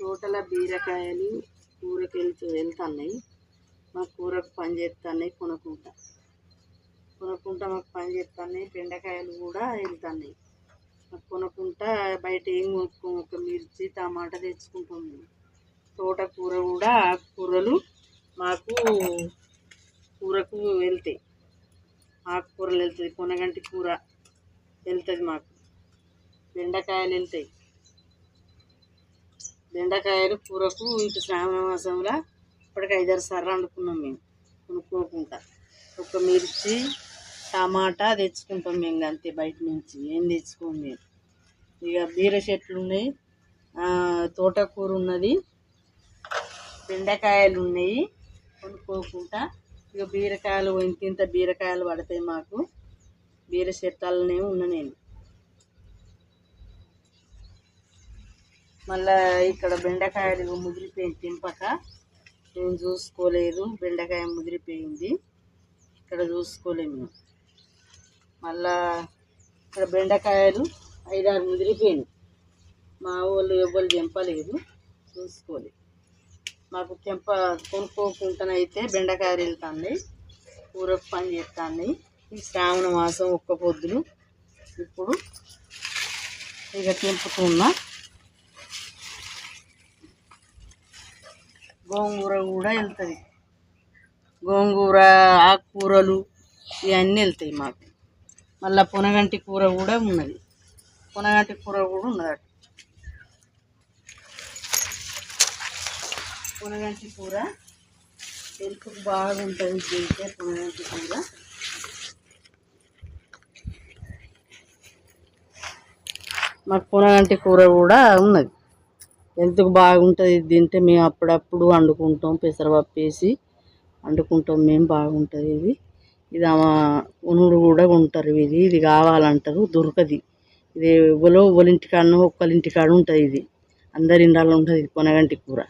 తోటల బీరకాయలు కూరకి వెళ్తూ వెళ్తున్నాయి. మా కూరకు పని చేస్తున్నాయి కొనుక్కుంటా. కొనుక్కుంటా మాకు పని చేస్తున్నాయి బెండకాయలు కూడా వెళ్తున్నాయి. మాకు కొనుక్కుంటా బయట ఏం కొనుక్కోము ఒక మిర్చి టమాటా తెచ్చుకుంటాం మేము. తోటకూర కూడా ఆకుకూరలు మాకు కూరకు వెళ్తాయి. ఆకుకూరలు వెళ్తుంది కొనగంటి కూర వెళ్తుంది మాకు. బెండకాయలు వెళ్తాయి. బెండకాయలు కూరకు ఇటు శ్రావణ మాసంలో ఇప్పటికి ఐదారు సార్లు వండుకున్నాం మేము. కొనుక్కోకుండా. ఒక మిర్చి టమాటా తెచ్చుకుంటాం మేము అంతే బయట నుంచి. ఏం తెచ్చుకోము మేము. ఇక బీర చెట్లు ఉన్నాయి. తోటకూర ఉన్నది. బెండకాయలు ఉన్నాయి. కొనుక్కోకుండా. ఇక బీరకాయలు ఇంత ఇంత బీరకాయలు పడతాయి మాకు. బీర చెట్టాలనే ఉన్న నేను. మళ్ళీ ఇక్కడ బెండకాయలు ముదిరిపోయింది తింపక మేము చూసుకోలేదు బెండకాయ ముదిరిపోయింది. ఇక్కడ చూసుకోలేము మళ్ళా ఇక్కడ బెండకాయలు ఐదారు ముదిరిపోయినాయి. మా వాళ్ళు ఎవ్వరు తెంపలేదు చూసుకోలేదు మాకు తెంప కొనుక్కోకుండానైతే బెండకాయలు వెళ్తాయి కూరకు పని చేస్తాయి ఈ శ్రావణ మాసం ఒక్క పొద్దులు. ఇప్పుడు ఇక తెంపుతున్నా. గోంగూర కూడా వెళ్తుంది. గోంగూర ఆకుకూరలు ఇవన్నీ వెళ్తాయి మాకు. మళ్ళీ పునగంటి కూర కూడా ఉన్నది. పునగంటి కూర కూడా ఉన్నది అటు. పునగంటి కూర హెల్త్కి బాగుంటుంది తింటే పునగంటి కూర. మాకు పునగంటి కూర కూడా ఉన్నది. హెల్త్కి బాగుంటుంది ఇది తింటే మేము అప్పుడప్పుడు వండుకుంటాం పెసరపప్పు వేసి వండుకుంటాం మేము బాగుంటుంది ఇది. ఇది ఉనుడు కూడా ఉంటారు ఇది ఇది కావాలంటారు దొరకది. ఇది ఎవరో ఒక్కరింటి ఒక్కరింటికాడ ఉంటుంది ఇది. అందరి ఇండాలో ఉంటుంది ఇది కొనగంటి కూర.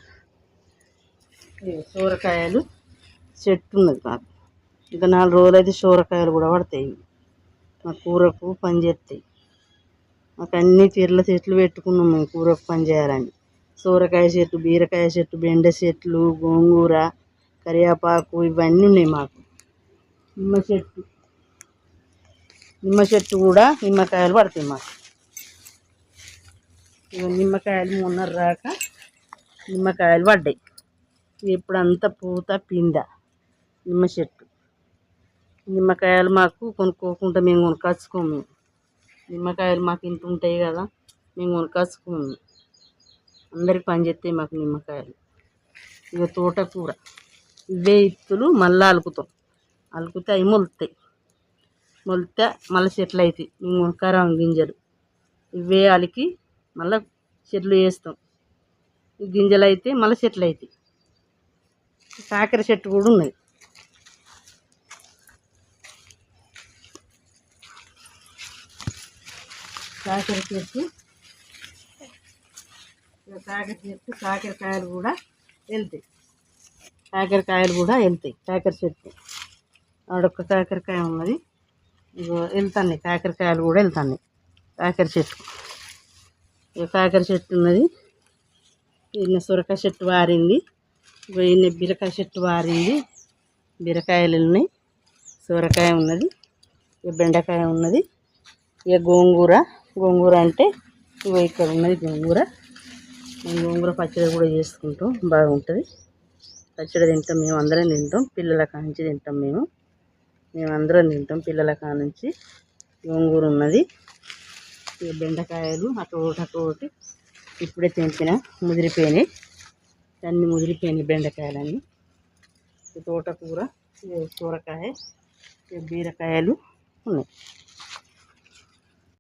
ఇది సోరకాయలు చెట్టు ఉన్నది మాకు ఇక నాలుగు రోజులు అయితే సోరకాయలు కూడా పడతాయి. మా కూరకు పని చేస్తాయి. మాకు అన్ని తీర్ల చెట్లు పెట్టుకున్నాం మేము కూరకు పని చేయాలని. సోరకాయ చెట్టు బీరకాయ చెట్టు బెండ చెట్లు గోంగూర కరివేపాకు ఇవన్నీ ఉన్నాయి మాకు. నిమ్మ చెట్టు. నిమ్మ చెట్టు కూడా నిమ్మకాయలు పడతాయి మాకు. నిమ్మకాయలు మొన్న రాక నిమ్మకాయలు పడ్డాయి. ఇప్పుడంతా పూత పింద నిమ్మ చెట్టు. నిమ్మకాయలు మాకు కొనుక్కోకుండా మేము కొనుకొచ్చుకోము నిమ్మకాయలు మాకు ఇంటుంటాయి కదా మేము కొనుకొచ్చుకోము అందరికి పని చేస్తాయి మాకు నిమ్మకాయలు. ఇక తోటకూర. ఇవే ఇత్తులు మళ్ళీ అలుకుతాం. అలుకుతే అవి మొలుతాయి. మొలితే మళ్ళీ చెట్లు అవుతాయి. మేము గింజలు. ఇవే అలికి మళ్ళీ చెట్లు వేస్తాం. గింజలు అయితే మళ్ళీ చెట్లు అవుతాయి. కాకర చెట్టు కూడా ఉన్నది. కాకర చెట్టు కాకర చెట్టు కాకరకాయలు కూడా వెళ్తాయి. కాకరకాయలు కూడా వెళ్తాయి. కాకర చెట్టు. ఆడొక్క కాకరకాయ ఉన్నది. ఇగో వెళ్తాన్నాయి. కాకరకాయలు కూడా వెళ్తాన్నాయి. కాకర చెట్టు. ఇక కాకర చెట్టు ఉన్నది. ఈయన సొరకాయ చెట్టు వారింది. ఇగో ఈయన బీరకాయ చెట్టు వారింది. బీరకాయలు ఉన్నాయి. సొరకాయ ఉన్నది. ఇక బెండకాయ ఉన్నది. ఇక గోంగూర. గోంగూర అంటే ఇగో ఇక్కడ ఉన్నది గోంగూర. మేము గోంగూర పచ్చడి కూడా చేసుకుంటాం బాగుంటుంది. పచ్చడి తింటాం మేము అందరం తింటాం. పిల్లల కాంచి తింటాం మేము. మేము అందరం తింటాం పిల్లల కానుంచి. గోంగూర ఉన్నది. బెండకాయలు అటు ఒకటి ఒకటి ఇప్పుడే తెంపిన ముదిరిపోయినాయి. అన్నీ ముదిరిపోయినాయి బెండకాయలన్నీ. ఈ తోటకూర సొరకాయ బీరకాయలు ఉన్నాయి.